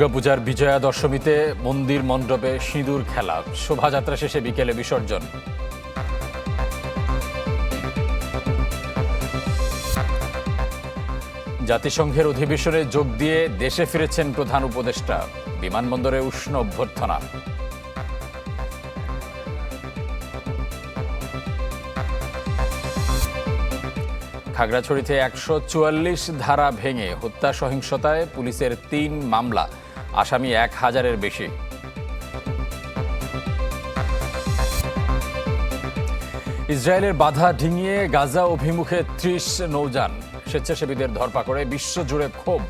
দুর্গাপূজার বিজয়া দশমীতে মন্দির মণ্ডপে সিঁদুর খেলা। শোভাযাত্রা শেষে বিকেলে বিসর্জন। জাতিসংঘের অধিবেশনে যোগ দিয়ে দেশে ফিরেছেন প্রধান উপদেষ্টা। বিমানবন্দরে উষ্ণ অভ্যর্থনা। খাগড়াছড়িতে একশো চুয়াল্লিশ ধারা ভেঙে হত্যা সহিংসতায় পুলিশের তিন মামলা। আসামি এক হাজারের বেশি। ইসরায়েলের বাধা ডিঙিয়ে গাজা অভিমুখে ত্রিশ নৌযান, স্বেচ্ছাসেবীদের ধরপাকড়ে বিশ্বজুড়ে ক্ষোভ।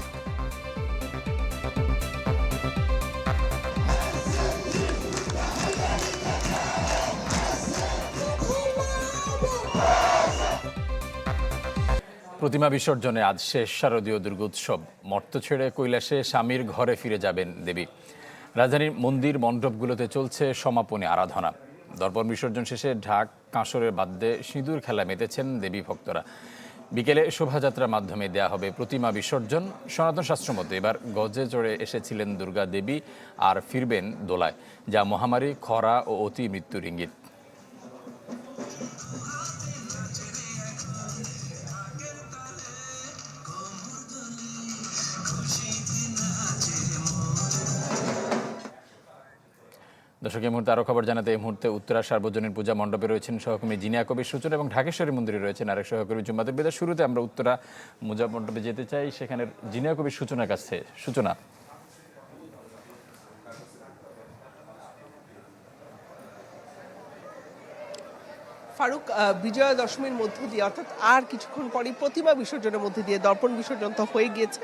প্রতিমা বিসর্জনে আজ শেষ শারদীয় দুর্গোৎসব। মর্ত ছেড়ে কৈলাসে স্বামীর ঘরে ফিরে যাবেন দেবী। রাজধানীর মন্দির মণ্ডপগুলোতে চলছে সমাপনী আরাধনা। দর্পণ বিসর্জন শেষে ঢাক কাঁসরের বাদ্যে সিঁদুর খেলা মেতেছেন দেবী ভক্তরা। বিকেলে শোভাযাত্রার মাধ্যমে দেয়া হবে প্রতিমা বিসর্জন। সনাতন শাস্ত্র মতে এবার গজে চড়ে এসেছিলেন দুর্গা দেবী আর ফিরবেন দোলায়, যা মহামারী, খরা ও অতি মৃত্যুর ইঙ্গিত। দর্শক, এই মুহূর্তে আরও খবর জানাতে এই মুহূর্তে উত্তরা সার্বজনীন পূজা মণ্ডপে রয়েছেন সহকর্মী জিনিয়া কবির সূচনা এবং ঢাকেশ্বরী মন্দিরে রয়েছেন আরেক সহকর্মী জুম্মাতুল বিদার শুরুতে আমরা উত্তরা পূজা মণ্ডপে যেতে চাই সেখানে জিনিয়া কবির সূচনার কাছে। সূচনা। ফারুক বিজয়া দশমীর মধ্য দিয়ে, অর্থাৎ আর কিছুক্ষণ পরেই প্রতিমা বিসর্জনের মধ্যে দিয়ে দর্পণ বিসর্জন তো হয়ে গিয়েছে।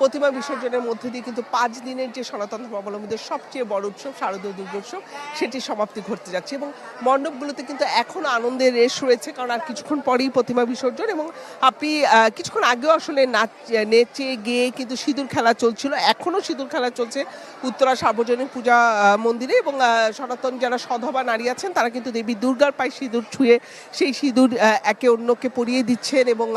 প্রতিমা বিসর্জনের মধ্যে দিয়ে কিন্তু পাঁচ দিনের যে সনাতন ধর্মাবলম্বীদের সবচেয়ে বড় উৎসব, শারদীয় দুর্গোৎসব, সেটির সমাপ্তি ঘটতে যাচ্ছে এবং মণ্ডপগুলোতে কিন্তু এখন আনন্দের রেশ রয়েছে, কারণ আর কিছুক্ষণ পরেই প্রতিমা বিসর্জন এবং আপনি কিছুক্ষণ আগেও আসলে নাচ নেচে, গেয়ে কিন্তু সিঁদুর খেলা চলছিল, এখনও সিঁদুর খেলা চলছে উত্তরা সার্বজনীন পূজা মন্দিরে এবং সনাতন যারা সধবা নারী আছেন, তারা কিন্তু দেবী দুর্গার পায়ে সিঁদুর ছুঁয়ে সেই সিঁদুর একে অন্যকে পরিয়ে দিচ্ছেন এবং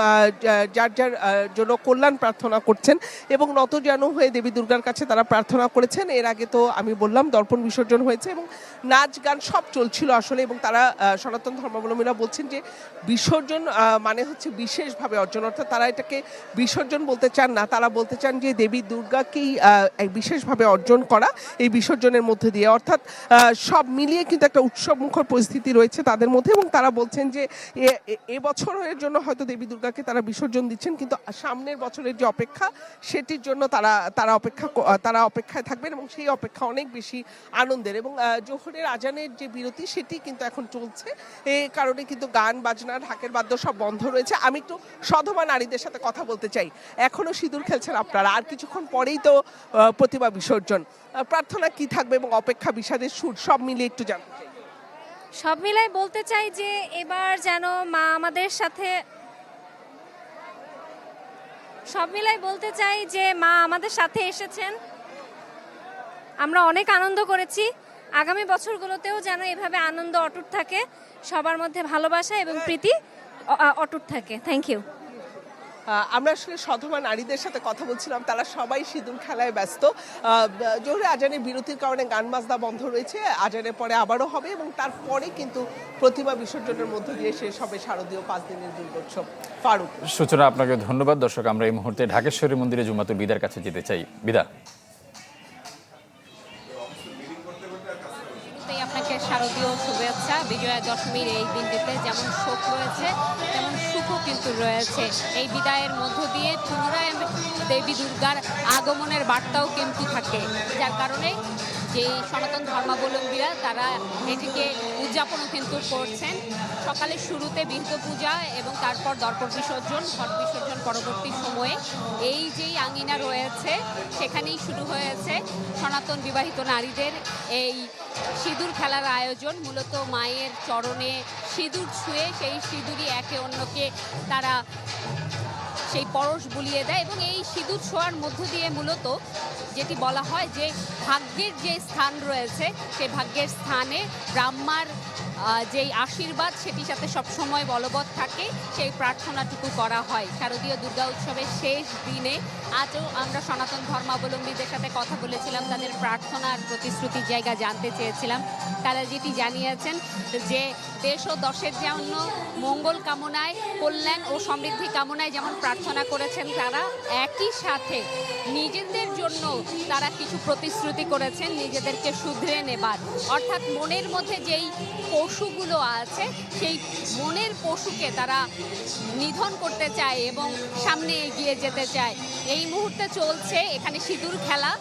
যার যার জন্য কল্যাণ প্রার্থনা করছেন। এবং নতজানু হয়ে দেবী দুর্গার কাছে তারা প্রার্থনা করেছেন। এর আগে তো আমি বললাম, দর্পণ বিসর্জন হয়েছে এবং নাচ, গান সব চলছিল আসলে এবং তারা সনাতন ধর্মাবলম্বীরা বলছেন যে বিসর্জন মানে হচ্ছে বিশেষভাবে অর্জন। অর্থাৎ তারা এটাকে বিসর্জন বলতে চান না। তারা বলতে চান যে দেবী দুর্গাকেই বিশেষভাবে অর্জন করা এই বিসর্জনের মধ্যে দিয়ে। অর্থাৎ সব মিলিয়ে কিন্তু একটা উৎসব মুখর পরিস্থিতি রয়েছে তাদের মধ্যে এবং তারা বলছেন যে এবছরের জন্য হয়তো দেবী দুর্গাকে তারা বিসর্জন দিচ্ছেন, কিন্তু সামনের বছরের যে অপেক্ষা সেটির জন্য তারা তারা অপেক্ষা তারা অপেক্ষায় থাকবেন এবং সেই অপেক্ষা অনেক বেশি আনন্দের এবং জোহরের আজানের যে বিরতি সেটি কিন্তু এখন চলছে। এ কারণে কিন্তু গান, বাজনা, ঢাকের বাদ্য সব বন্ধ রয়েছে। আমি একটু সধবা নারীদের সাথে কথা বলতে চাই। এখনও সিঁদুর খেলছেন আপনারা। আর কিছুক্ষণ পরেই তো প্রতিমা বিসর্জন। প্রার্থনা কি থাকবে এবং অপেক্ষা বিষাদের সুর সব মিলিয়ে একটু জানতে চাই। সব মিলাই বলতে চাই যে এবার যেন মা আমাদের সাথে সব মিলাই বলতে চাই যে মা আমাদের সাথে এসেছেন। আমরা অনেক আনন্দ করেছি। আগামী বছরগুলোতেও যেন এভাবে আনন্দ, অটুট থাকে। সবার মধ্যে ভালোবাসা এবং প্রীতি অটুট থাকে। থ্যাংক ইউ আমরা আসলে সধমা নারীদের সাথে কথা বলছিলাম, তারা সবাই সিঁদুর খেলায় ব্যস্ত। জোহরে আজানের বিরতির কারণে গান বাজনা বন্ধ রয়েছে, আজানের পরে আবারও হবে এবং তারপরে কিন্তু প্রতিমা বিসর্জনের মধ্য দিয়ে শেষ হবে শারদীয় পাঁচ দিনের দুর্গোৎসব। ফারুক। সূচনা, আপনাকে ধন্যবাদ। দর্শক, আমরা এই মুহূর্তে ঢাকেশ্বরী মন্দিরে জুমাতুল বিদার কাছে যেতে চাই। বিদা। বিজয়া দশমীর এই দিনটিতে যেমন শোক রয়েছে, তেমন সুখও কিন্তু রয়েছে। এই বিদায়ের মধ্য দিয়ে পুনরায় দেবী দুর্গার আগমনের বার্তাও কিন্তু থাকে। যার কারণে যেই সনাতন ধর্মাবলম্বীরা তারা এটিকে উদযাপনও কিন্তু করছেন। সকালে শুরুতে বিহিত পূজা এবং তারপর দর্পণ বিসর্জন, ঘট বিসর্জন পরবর্তী সময়ে এই যেই আঙ্গিনা রয়েছে, সেখানেই শুরু হয়েছে সনাতন বিবাহিত নারীদের এই সিঁদুর খেলার আয়োজন, মূলত মায়ের চরণে সিঁদুর ছুঁয়ে সেই সিঁদুরই একে অন্যকে তারা সেই পরশ বুলিয়ে দেয় এবং এই সিঁদুর ছোঁয়ার মধ্য দিয়ে মূলত যেটি বলা হয় যে ভাগ্যের যে স্থান রয়েছে, সেই ভাগ্যের স্থানে ব্রাহ্মার যেই আশীর্বাদ সেটির সাথে সবসময় বলবৎ থাকে, সেই প্রার্থনাটুকু করা হয়। শারদীয় দুর্গা উৎসবের শেষ দিনে আজও আমরা সনাতন ধর্মাবলম্বীদের সাথে কথা বলেছিলাম, তাদের প্রার্থনা আর প্রতিশ্রুতির জায়গা জানতে চেয়েছিলাম। তারা যেটি জানিয়েছেন যে, দেশ ও দশের জন্য মঙ্গল কামনায়, কল্যাণ ও সমৃদ্ধি কামনায় যেমন প্রার্থনা করেছেন তারা, একই সাথে নিজেদের জন্য তারা কিছু প্রতিশ্রুতি করেছেন, নিজেদেরকে শুধরে নেবার। অর্থাৎ মনের মধ্যে যেই পশুগুলো আছে, সেই মনের পশুকে তারা নিধন করতে চায় এবং সামনে এগিয়ে যেতে চায়। এই মুহূর্তে চলছে এখানে সিঁদুর খেলা।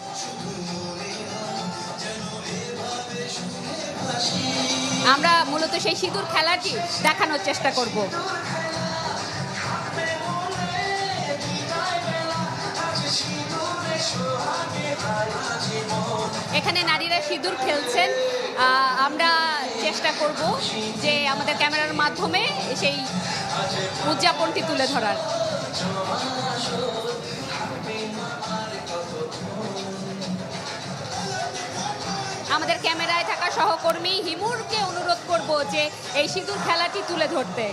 আমরা মূলত সেই সিঁদুর খেলাটি দেখানোর চেষ্টা করব। এখানে নারীরা সিঁদুর খেলছেন। আমরা চেষ্টা করব যে আমাদের ক্যামেরার মাধ্যমে সেই উদযাপনটি তুলে ধরার। আমাদের ক্যামেরায় থাকা সহকর্মী হিমুরকে অনুরোধ করব যে এই সিঁদুর খেলাটি তুলে ধরতে।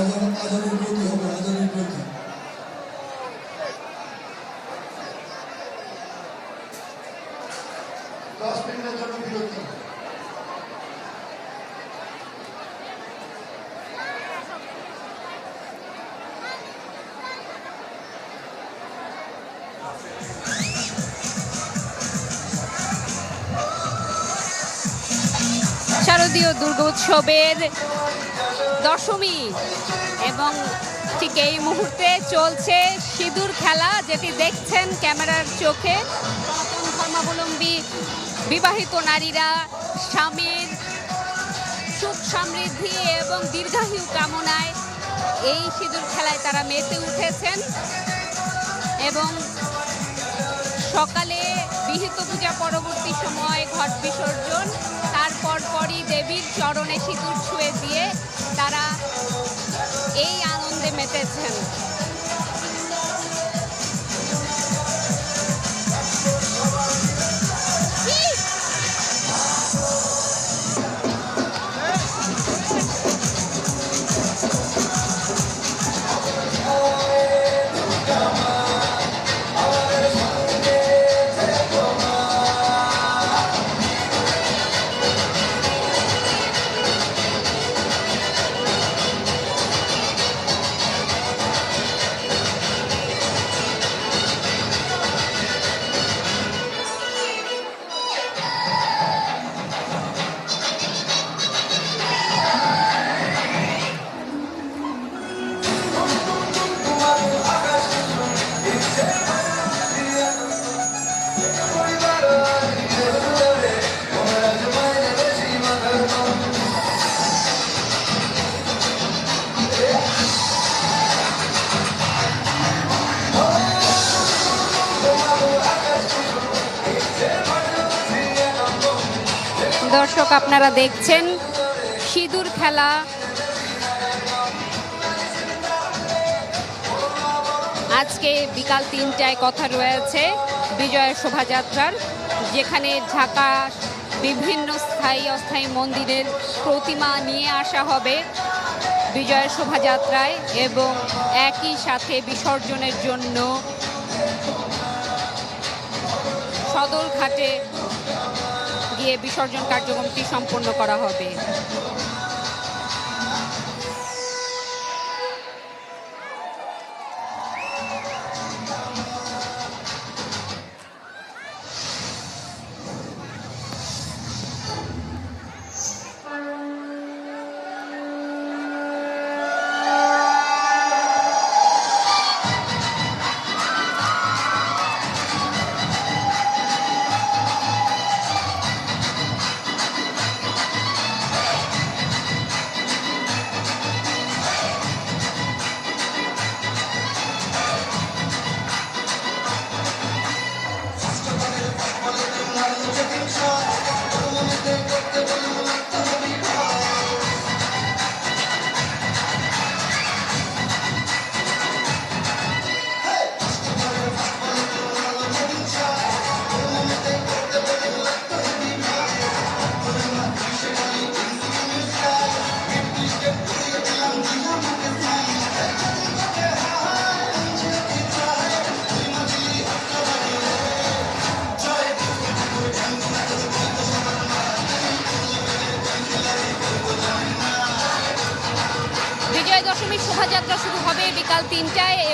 আজান আজানের প্রতি হবে আজানের প্রতি। দশ মিনিটের জন্য বিরতি। শারদীয় দুর্গোৎসবের দশমী। এবং ঠিক এই মুহূর্তে চলছে সিঁদুর খেলা, যেটি দেখছেন ক্যামেরার চোখে। সনাতন ধর্মাবলম্বী বিবাহিত নারীরা, স্বামীর সুখ সমৃদ্ধি এবং দীর্ঘায়ু কামনায় এই সিঁদুর খেলায় তারা মেতে উঠেছেন। এবং সকালে বিহিত পূজা পরবর্তী সময় ঘট বিসর্জন, তারপর পরই দেবীর চরণে সিঁদুর ছুঁয়ে দিয়ে তারা এই আনন্দে মেতেছেন। দর্শক, আপনারা দেখছেন সিঁদুর খেলা। আজকে বিকাল তিনটায় কথা রয়েছে বিজয়ের শোভাযাত্রার, যেখানে ঢাকা বিভিন্ন স্থায়ী অস্থায়ী মন্দিরের প্রতিমা নিয়ে আসা হবে বিজয়ের শোভাযাত্রায় এবং একই সাথে বিসর্জনের জন্য সদরঘাটে গিয়ে বিসর্জন কার্যক্রমটি সম্পন্ন করা হবে।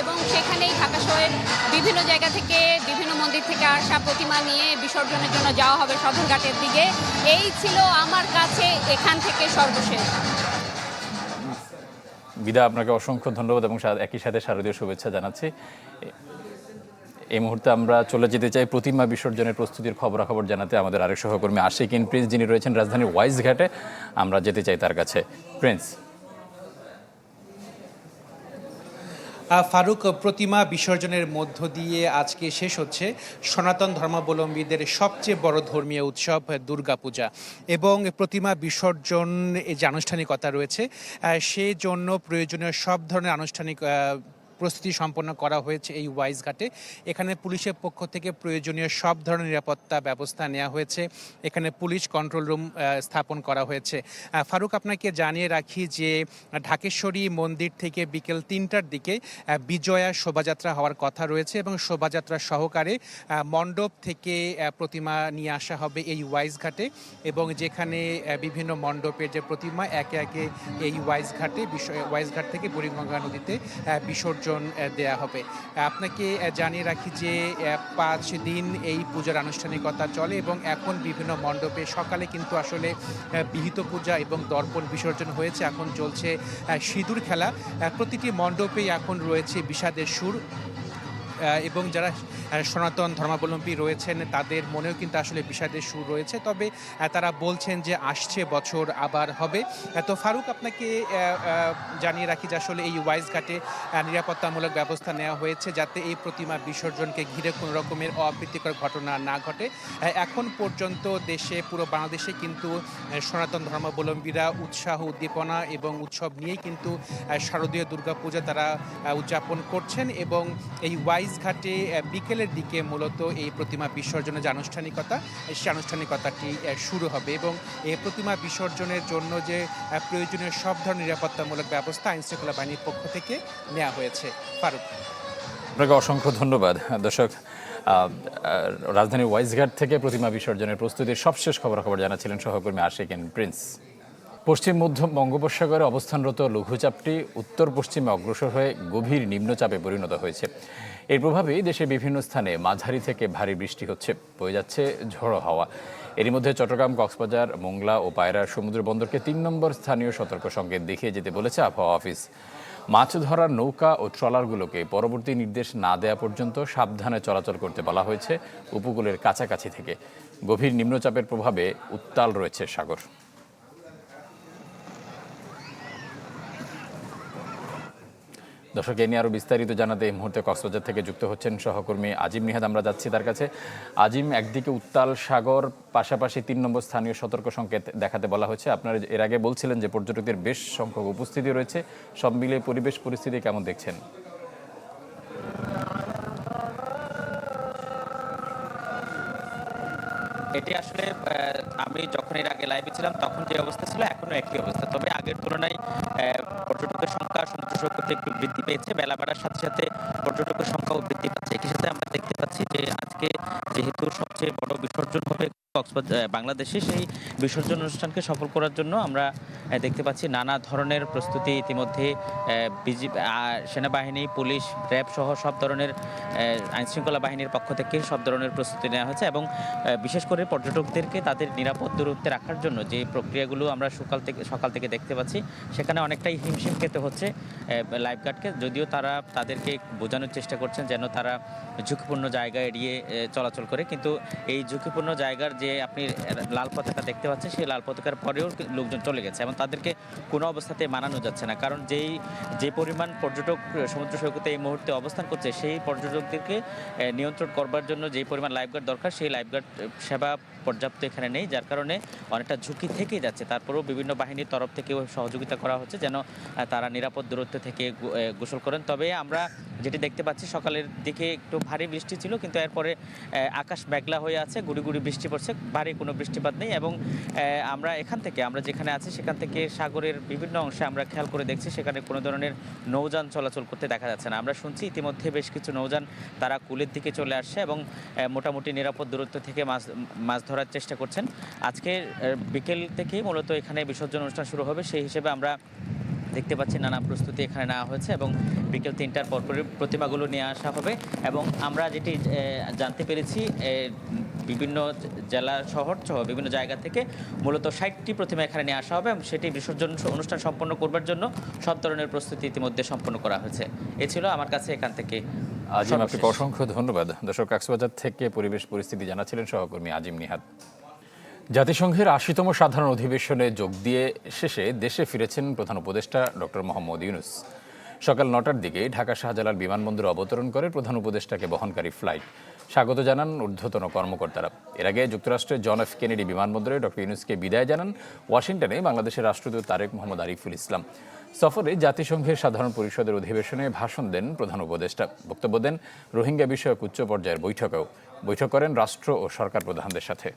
এবং সেখানেই ঢাকা শহরের বিভিন্ন জায়গা থেকে, বিভিন্ন মন্দির থেকে আসা প্রতিমা নিয়ে বিসর্জনের জন্য যাওয়া হবে সদরঘাটের দিকে। এই ছিল আমার কাছে এখান থেকে সর্বশেষ। বিদা, আপনাকে অসংখ্য ধন্যবাদ এবং একই সাথে শারদীয় শুভেচ্ছা জানাচ্ছি। এই মুহূর্তে আমরা চলে যেতে চাই প্রতিমা বিসর্জনের প্রস্তুতির খবরাখবর জানাতে। আমাদের আরেক সহকর্মী আশিক ইন, প্রিন্স যিনি রয়েছেন রাজধানীর ওয়াইজ ঘাটে আমরা যেতে চাই তার কাছে। প্রিন্স। ফারুক, প্রতিমা বিসর্জনের মধ্য দিয়ে আজকে শেষ হচ্ছে সনাতন ধর্মাবলম্বীদের সবচেয়ে বড় ধর্মীয় উৎসব দুর্গাপূজা। এবং প্রতিমা বিসর্জন যে আনুষ্ঠানিকতা রয়েছে সেজন্য প্রয়োজনীয় সব ধরনের আনুষ্ঠানিক প্রস্তুতি সম্পন্ন করা হয়েছে এই ওয়াইজ ঘাটে। এখানে পুলিশের পক্ষ থেকে প্রয়োজনীয় সব ধরনের নিরাপত্তা ব্যবস্থা নেওয়া হয়েছে। এখানে পুলিশ কন্ট্রোল রুম স্থাপন করা হয়েছে। ফারুক আপনাকে জানিয়ে রাখি যে ঢাকেশ্বরী মন্দির থেকে বিকেল তিনটার দিকে বিজয়া শোভাযাত্রা হওয়ার কথা রয়েছে এবং শোভাযাত্রা সহকারে মণ্ডপ থেকে প্রতিমা নিয়ে আসা হবে এই ওয়াইজ ঘাটে এবং যেখানে বিভিন্ন মণ্ডপের যে প্রতিমা একে একে এই ওয়াইজ ঘাটে ওয়াইজ ঘাট থেকে বুড়িগঙ্গা নদীতে আহ, বিসর্জন দেয়া হবে। আপনাকে জানিয়ে রাখি যে পাঁচ দিন এই পূজার আনুষ্ঠানিকতা চলে এবং এখন বিভিন্ন মণ্ডপে সকালে কিন্তু আসলে বিহিত পূজা এবং দর্পণ বিসর্জন হয়েছে। এখন চলছে সিঁদুর খেলা। প্রতিটি মণ্ডপেই এখন রয়েছে বিষাদের সুর। এবং যারা সনাতন ধর্মাবলম্বী রয়েছেন তাদের মনেও কিন্তু আসলে বিষাদের সুর রয়েছে। তবে তারা বলছেন যে আসছে বছর আবার হবে। তো ফারুক আপনাকে জানিয়ে রাখি যে আসলে এই ওয়াইজ ঘাটে নিরাপত্তামূলক ব্যবস্থা নেওয়া হয়েছে যাতে এই প্রতিমা বিসর্জনকে ঘিরে কোনো রকমের অপ্রীতিকর ঘটনা না ঘটে। এখন পর্যন্ত দেশে পুরো বাংলাদেশে কিন্তু সনাতন ধর্মাবলম্বীরা উৎসাহ উদ্দীপনা এবং উৎসব নিয়েই কিন্তু শারদীয় দুর্গাপূজা তারা উদযাপন করছেন এবং এই ওয়াইজ ঘাটে আহ, বিকেলের দিকে মূলত এই প্রতিমা বিসর্জনের যে আনুষ্ঠানিকতা, সেই আনুষ্ঠানিকতাটি শুরু হবে এবং এই প্রতিমা বিসর্জনের জন্য যে প্রয়োজনীয় সব ধরনের নিরাপত্তামূলক ব্যবস্থা আইনশৃঙ্খলা বাহিনীর পক্ষ থেকে নেওয়া হয়েছে। ফারুক। আপনাকে অসংখ্য ধন্যবাদ। দর্শক রাজধানীর ওয়াইজঘাট থেকে প্রতিমা বিসর্জনের প্রস্তুতির সবশেষ খবরাখবর জানাচ্ছিলেন সহকর্মী আশিক এন প্রিন্স। পশ্চিম, মধ্য বঙ্গোপসাগরে অবস্থানরত লঘুচাপটি উত্তর পশ্চিমে অগ্রসর হয়ে গভীর নিম্নচাপে পরিণত হয়েছে। এর প্রভাবেই দেশের বিভিন্ন স্থানে মাঝারি থেকে ভারী বৃষ্টি হচ্ছে, বয়ে যাচ্ছে ঝোড়ো হাওয়া। এরই মধ্যে চট্টগ্রাম, কক্সবাজার, মোংলা ও পায়রার সমুদ্র বন্দরকে তিন নম্বর স্থানীয় সতর্ক সংকেত দেখিয়ে যেতে বলেছে আবহাওয়া অফিস। মাছ ধরার নৌকা ও ট্রলারগুলোকে পরবর্তী নির্দেশ না দেওয়া পর্যন্ত সাবধানে চলাচল করতে বলা হয়েছে উপকূলের কাছাকাছি থেকে। গভীর নিম্নচাপের প্রভাবে উত্তাল রয়েছে সাগর। দর্শক, এ নিয়ে আরও বিস্তারিত জানাতে এই মুহূর্তে কক্সবাজার থেকে যুক্ত হচ্ছেন সহকর্মী আজিম নিহাদ। আমরা যাচ্ছি তার কাছে। আজিম, একদিকে উত্তাল সাগর, পাশাপাশি তিন নম্বর স্থানীয় সতর্ক সংকেত দেখাতে বলা হয়েছে। আপনারা এর আগে বলছিলেন যে পর্যটকদের বেশ সংখ্যক উপস্থিতি রয়েছে। সব মিলিয়ে পরিবেশ পরিস্থিতি কেমন দেখছেন? এটি আসলে আমি যখন এর আগে লাইভে ছিলাম, তখন যে অবস্থা ছিল এখনও একই অবস্থা। তবে আগের তুলনায় পর্যটকের সংখ্যা সমুদ্র সৈকতে একটু বৃদ্ধি পেয়েছে। বেলা বাড়ার সাথে সাথে পর্যটকের সংখ্যাও বৃদ্ধি পাচ্ছে। একই সাথে আমরা দেখতে পাচ্ছি যে আজকে যেহেতু সবচেয়ে বড় বিসর্জন হবে কক্সবাজার বাংলাদেশে সেই বিসর্জন অনুষ্ঠানকে সফল করার জন্য আমরা দেখতে পাচ্ছি নানা ধরনের প্রস্তুতি ইতিমধ্যে সেনাবাহিনী, পুলিশ, র্যাব সহ সব ধরনের আইনশৃঙ্খলা বাহিনীর পক্ষ থেকে সব ধরনের প্রস্তুতি নেওয়া হয়েছে এবং বিশেষ করে পর্যটকদেরকে তাদের নিরাপদ দূরত্বে রাখার জন্য যে প্রক্রিয়াগুলো আমরা সকাল থেকে সকাল থেকে দেখতে পাচ্ছি, সেখানে অনেকটাই হিমশিম খেতে হচ্ছে লাইফগার্ডকে। যদিও তারা তাদেরকে বোঝানোর চেষ্টা করছেন যেন তারা ঝুঁকিপূর্ণ জায়গা এড়িয়ে চলাচল করে, কিন্তু এই ঝুঁকিপূর্ণ জায়গার যে আপনি লাল পতাকা দেখতে পাচ্ছেন, সেই লাল পতাকার পরেও লোকজন চলে গেছে এবং তাদেরকে কোনো অবস্থাতে মানানো যাচ্ছে না। কারণ যেই, যে পরিমাণ পর্যটক সমুদ্র সৈকতে এই মুহূর্তে অবস্থান করছে, সেই পর্যটকদেরকে নিয়ন্ত্রণ করবার জন্য যেই পরিমাণ লাইফগার্ড দরকার, সেই লাইফগার্ড সেবা পর্যাপ্ত এখানে নেই, যার কারণে অনেকটা ঝুঁকি থেকেই যাচ্ছে। তারপরেও বিভিন্ন বাহিনীর তরফ থেকেও সহযোগিতা করা হচ্ছে যেন তারা নিরাপদ দূরত্ব থেকে গোসল করেন। তবে আমরা যেটি দেখতে পাচ্ছি, সকালের দিকে একটু ভারী বৃষ্টি ছিল, কিন্তু এরপরে আকাশ মেঘলা হয়ে আছে, গুড়ি গুড়ি বৃষ্টি পড়ছে, ভারী কোনো বৃষ্টিপাত নেই এবং আমরা এখান থেকে, আমরা যেখানে আছি সেখান থেকে সাগরের বিভিন্ন অংশে আমরা খেয়াল করে দেখছি, সেখানে কোনো ধরনের নৌযান চলাচল করতে দেখা যাচ্ছে না। আমরা শুনছি ইতিমধ্যে বেশ কিছু নৌযান তারা কুলের দিকে চলে আসছে এবং মোটামুটি নিরাপদ দূরত্ব থেকে মাছ মাছ ধরার চেষ্টা করছেন। আজকে বিকেল থেকেই মূলত এখানে বিসর্জন অনুষ্ঠান শুরু হবে। সেই হিসেবে আমরা দেখতে পাচ্ছি নানা প্রস্তুতি এখানে নেওয়া হয়েছে এবং বিকেল তিনটার পরপরই প্রতিমাগুলো নিয়ে আসা হবে এবং আমরা যেটি জানতে পেরেছি বিভিন্ন জেলা শহর সহ বিভিন্ন জায়গা থেকে মূলত ষাটটি প্রতিমা এখানে নিয়ে আসা হবে এবং সেটি বিসর্জন অনুষ্ঠান সম্পন্ন করবার জন্য সব ধরনের প্রস্তুতি ইতিমধ্যে সম্পন্ন করা হয়েছে। এ ছিল আমার কাছে এখান থেকে আজিম আপনাকে অসংখ্য ধন্যবাদ। দর্শক কক্সবাজার থেকে পরিবেশ পরিস্থিতি জানাচ্ছিলেন সহকর্মী আজিম নিহাত। জাতিসংঘের আশিতম সাধারণ অধিবেশনে যোগ দিয়ে শেষে দেশে ফিরেছেন প্রধান উপদেষ্টা ডক্টর মোহাম্মদ ইউনুস। সকাল নটার দিকে ঢাকা শাহজালাল বিমানবন্দরে অবতরণ করে প্রধান উপদেষ্টাকে বহনকারী ফ্লাইট। স্বাগত জানান ঊর্ধ্বতন কর্মকর্তারা। এর আগে যুক্তরাষ্ট্রের জন এফ কেনেডি বিমানবন্দরে ডক্টর ইউনুসকে বিদায় জানান ওয়াশিংটনে বাংলাদেশের রাষ্ট্রদূত তারেক মোহাম্মদ আরিফুল ইসলাম। সফরে জাতিসংঘের সাধারণ পরিষদের অধিবেশনে ভাষণ দেন প্রধান উপদেষ্টা। বক্তব্য দেন রোহিঙ্গা বিষয়ক উচ্চ পর্যায়ের বৈঠকেও। বৈঠক করেন রাষ্ট্র ও সরকার প্রধানদের সাথে।